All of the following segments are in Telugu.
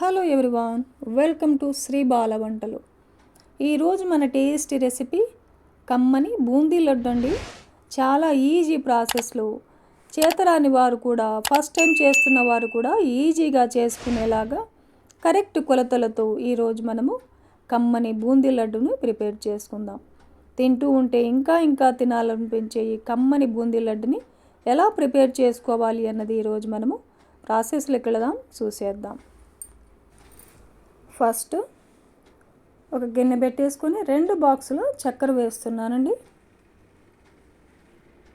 Hello everyone welcome to Shri Bala వంటలు. ఈరోజు మన టేస్టీ రెసిపీ కమ్మని బూందీ లడ్డు అండి చాలా ఈజీ ప్రాసెస్లో చేతరాని వారు కూడా ఫస్ట్ టైం చేస్తున్న వారు కూడా ఈజీగా చేసుకునేలాగా కరెక్ట్ కొలతలతో ఈరోజు మనము కమ్మని బూందీ లడ్డును ప్రిపేర్ చేసుకుందాం. తింటూ ఉంటే ఇంకా ఇంకా తినాలనిపించే ఈ కమ్మని బూందీ లడ్డుని ఎలా ప్రిపేర్ చేసుకోవాలి అన్నది ఈరోజు మనము ప్రాసెస్లోకి వెళదాం చూసేద్దాం. ఫస్ట్ ఒక గిన్నె పెట్టేసుకొని రెండు బాక్సులు చక్కెర వేస్తున్నానండి.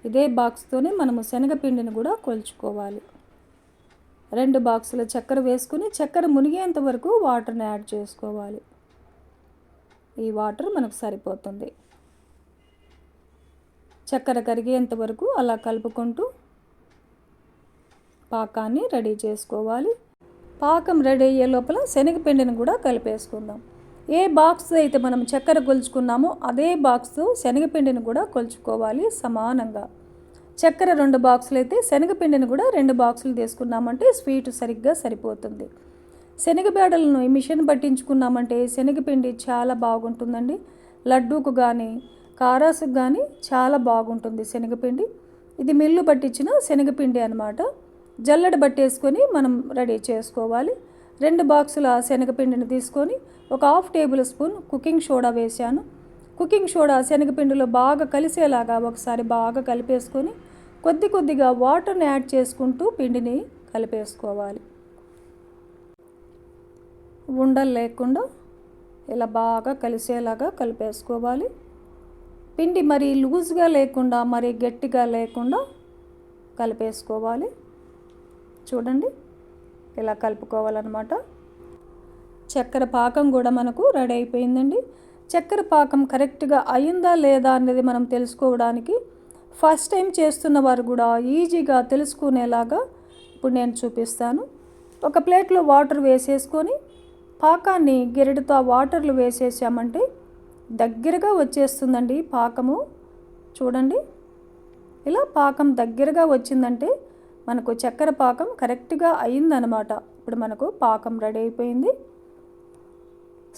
ఇదే బాక్స్తోనే మనము శనగపిండిని కూడా కొలుచుకోవాలి. రెండు బాక్సుల చక్కెర వేసుకుని చక్కెర మునిగేంత వరకు వాటర్ని యాడ్ చేసుకోవాలి. ఈ వాటర్ మనకు సరిపోతుంది. చక్కెర కరిగేంత వరకు అలా కలుపుకుంటూ పాకాన్ని రెడీ చేసుకోవాలి. పాకం రెడీ అయ్యే లోపల శనగపిండిని కూడా కలిపేసుకుందాం. ఏ బాక్స్ అయితే మనం చక్కెర కొలుచుకున్నామో అదే బాక్స్ శనగపిండిని కూడా కొలుచుకోవాలి సమానంగా. చక్కెర రెండు బాక్సులు అయితే శనగపిండిని కూడా రెండు బాక్సులు తీసుకున్నామంటే స్వీట్ సరిగ్గా సరిపోతుంది. శనగబేడలను ఈ మిషన్ పట్టించుకున్నామంటే శనగపిండి చాలా బాగుంటుందండి. లడ్డూకు కానీ కారాసుకు కానీ చాలా బాగుంటుంది శనగపిండి. ఇది మిల్లు పట్టించిన శనగపిండి అనమాట జల్లెడ పట్టేసుకొని మనం రెడీ చేసుకోవాలి. రెండు బాక్సుల శనగపిండిని తీసుకొని ఒక half tablespoon cooking soda వేశాను. కుకింగ్ సోడా శనగపిండిలో బాగా కలిసేలాగా ఒకసారి బాగా కలిపేసుకొని కొద్ది కొద్దిగా వాటర్ని యాడ్ చేసుకుంటూ పిండిని కలిపేసుకోవాలి. ఉండలు లేకుండా ఇలా బాగా కలిసేలాగా కలిపేసుకోవాలి. పిండి మరి లూజ్గా లేకుండా మరి గట్టిగా లేకుండా కలిపేసుకోవాలి. చూడండి. ఇలా కలుపుకోవాలన్నమాట. చక్కెర పాకం కూడా మనకు రెడీ అయిపోయిందండి. చక్కెర పాకం కరెక్ట్గా అయిందా లేదా అనేది మనం తెలుసుకోవడానికి ఫస్ట్ టైం చేస్తున్న వారు కూడా ఈజీగా తెలుసుకునేలాగా ఇప్పుడు నేను చూపిస్తాను. ఒక ప్లేట్లో వాటర్ వేసేసుకొని పాకాన్ని గెరటితో ఆ వాటర్లు వేసేసామంటే దగ్గరగా వచ్చేస్తుందండి పాకము. చూడండి. ఇలా పాకం దగ్గరగా వచ్చిందంటే మనకు చక్కెర పాకం కరెక్ట్గా అయిందనమాట ఇప్పుడు మనకు పాకం రెడీ అయిపోయింది.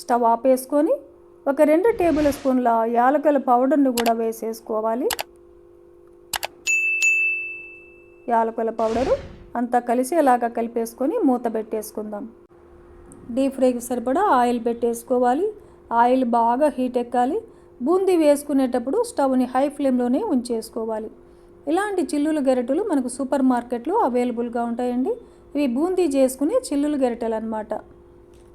స్టవ్ ఆపేసుకొని ఒక రెండు టేబుల్ స్పూన్ల యాలకల పౌడర్ని కూడా వేసేసుకోవాలి. యాలకుల పౌడరు అంతా కలిసేలాగా కలిపేసుకొని మూత పెట్టేసుకుందాం. డీప్ ఫ్రైకి సరిపడా ఆయిల్ పెట్టేసుకోవాలి. ఆయిల్ బాగా హీట్ ఎక్కాలి. బూందీ వేసుకునేటప్పుడు స్టవ్ని హై ఫ్లేమ్లోనే ఉంచేసుకోవాలి. ఇలాంటి చిల్లులు గెరటలు మనకు సూపర్ మార్కెట్లో అవైలబుల్గా ఉంటాయండి. ఇవి బూందీ చేసుకునే చిల్లులు గెరటలు అనమాట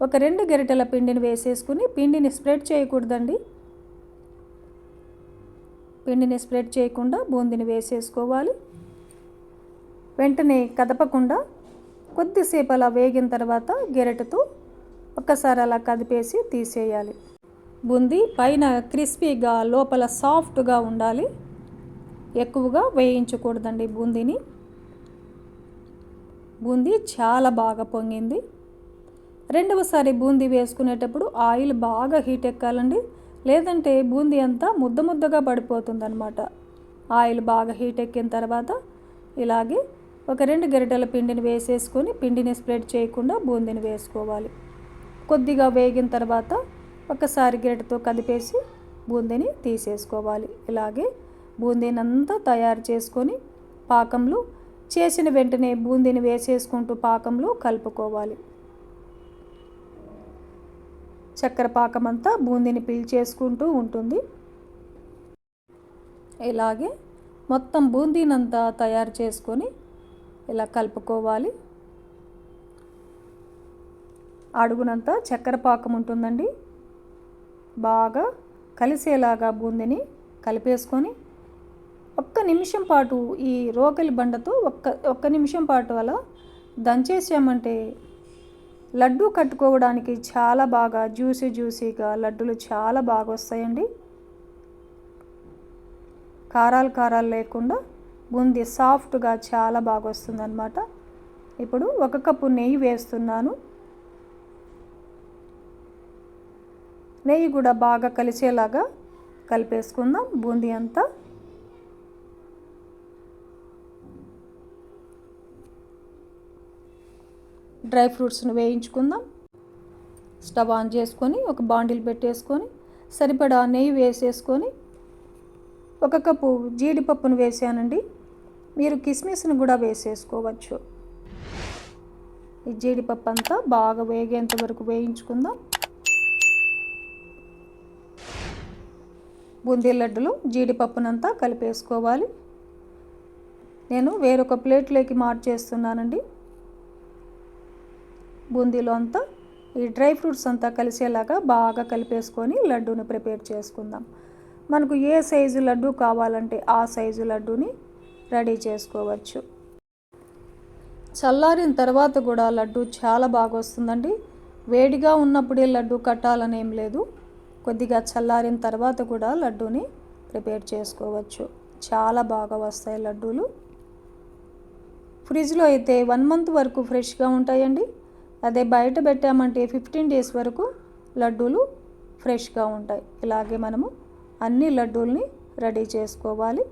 ఒక రెండు గెరటల పిండిని వేసేసుకుని పిండిని స్ప్రెడ్ చేయకూడదండి. పిండిని స్ప్రెడ్ చేయకుండా బూందీని వేసేసుకోవాలి. వెంటనే కదపకుండా కొద్దిసేపు అలా వేగిన తర్వాత గెరటతో ఒక్కసారి అలా కదిపేసి తీసేయాలి. బూందీ పైన క్రిస్పీగా లోపల సాఫ్ట్గా ఉండాలి. ఎక్కువగా వేయించకూడదండి బూందీని. బూందీ చాలా బాగా పొంగింది. రెండవసారి బూందీ వేసుకునేటప్పుడు ఆయిల్ బాగా హీట్ ఎక్కాలండి. లేదంటే బూందీ అంతా ముద్ద ముద్దగా పడిపోతుంది అనమాట ఆయిల్ బాగా హీట్ ఎక్కిన తర్వాత ఇలాగే ఒక రెండు గరిటెల పిండిని వేసేసుకొని పిండిని స్ప్రెడ్ చేయకుండా బూందీని వేసుకోవాలి. కొద్దిగా వేగిన తర్వాత ఒకసారి గరిటెతో కదిపేసి బూందీని తీసేసుకోవాలి. ఇలాగే బూందీనంతా తయారు చేసుకొని పాకంలో చేసిన వెంటనే బూందీని వేసేసుకుంటూ పాకంలో కలుపుకోవాలి. చక్కెర పాకం అంతా బూందీని పీల్చేసుకుంటూ ఉంటుంది. ఇలాగే మొత్తం బూందీనంతా తయారు చేసుకొని ఇలా కలుపుకోవాలి. అడుగునంతా చక్కెర పాకం ఉంటుందండి. బాగా కలిసేలాగా బూందీని కలిపేసుకొని ఒక్క నిమిషం పాటు ఈ రోకలి బండతో ఒక్క ఒక్క నిమిషం పాటు అలా దంచేసామంటే లడ్డు కట్టుకోవడానికి చాలా బాగా జ్యూసీ జ్యూసీగా లడ్డులు చాలా బాగా వస్తాయండి. కారాలు కారాలు లేకుండా బూందీ సాఫ్ట్గా చాలా బాగా వస్తుందన్నమాట. ఇప్పుడు ఒక కప్పు నెయ్యి వేస్తున్నాను. నెయ్యి కూడా బాగా కలిసేలాగా కలిపేసుకుందాం. బూందీ అంతా డ్రై ఫ్రూట్స్ను వేయించుకుందాం. స్టవ్ ఆన్ చేసుకొని ఒక బాండిల్ పెట్టేసుకొని సరిపడా నెయ్యి వేసేసుకొని ఒక కప్పు జీడిపప్పును వేసానండి. మీరు కిస్మిస్ను కూడా వేసేసుకోవచ్చు. ఈ జీడిపప్పు అంతా బాగా వేగేంత వరకు వేయించుకుందాం. బూందీ లడ్డులు జీడిపప్పునంతా కలిపేసుకోవాలి. నేను వేరొక ప్లేట్లోకి మార్చేస్తున్నానండి. బూందీలో అంతా ఈ డ్రై ఫ్రూట్స్ అంతా కలిసేలాగా బాగా కలిపేసుకొని లడ్డూని ప్రిపేర్ చేసుకుందాం. మనకు ఏ సైజు లడ్డు కావాలంటే ఆ సైజు లడ్డూని రెడీ చేసుకోవచ్చు. చల్లారిన తర్వాత కూడా లడ్డు చాలా బాగా వస్తుందండి. వేడిగా ఉన్నప్పుడే లడ్డు కట్టాలని ఏం లేదు. కొద్దిగా చల్లారిన తర్వాత కూడా లడ్డూని ప్రిపేర్ చేసుకోవచ్చు. చాలా బాగా వస్తాయి లడ్డూలు. ఫ్రిడ్జ్లో అయితే వన్ మంత్ వరకు ఫ్రెష్గా ఉంటాయండి. అదే బయట పెట్టామంటే ఫిఫ్టీన్ డేస్ వరకు లడ్డూలు ఫ్రెష్గా ఉంటాయి. ఇలాగే మనము అన్ని లడ్డూల్ని రెడీ చేసుకోవాలి.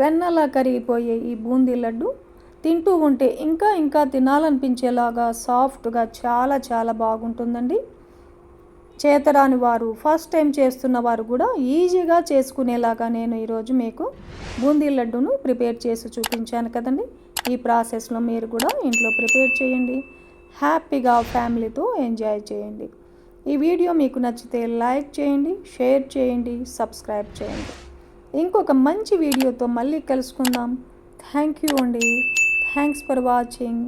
వెన్నలా కరిగిపోయే ఈ బూందీ లడ్డు తింటూ ఉంటే ఇంకా ఇంకా తినాలనిపించేలాగా సాఫ్ట్గా చాలా చాలా బాగుంటుందండి. చేతరాని వారు ఫస్ట్ టైం చేస్తున్న వారు కూడా ఈజీగా చేసుకునేలాగా నేను ఈరోజు మీకు బూందీ లడ్డును ప్రిపేర్ చేసి చూపించాను కదండి. ఈ ప్రాసెస్లో మీరు కూడా ఇంట్లో ప్రిపేర్ చేయండి. హ్యాపీగా ఫ్యామిలీతో ఎంజాయ్ చేయండి. ఈ వీడియో మీకు నచ్చితే లైక్ చేయండి షేర్ చేయండి సబ్స్క్రైబ్ చేయండి. ఇంకొక మంచి వీడియోతో మళ్ళీ కలుసుకుందాం. థ్యాంక్ యూ అండి. Thanks for watching.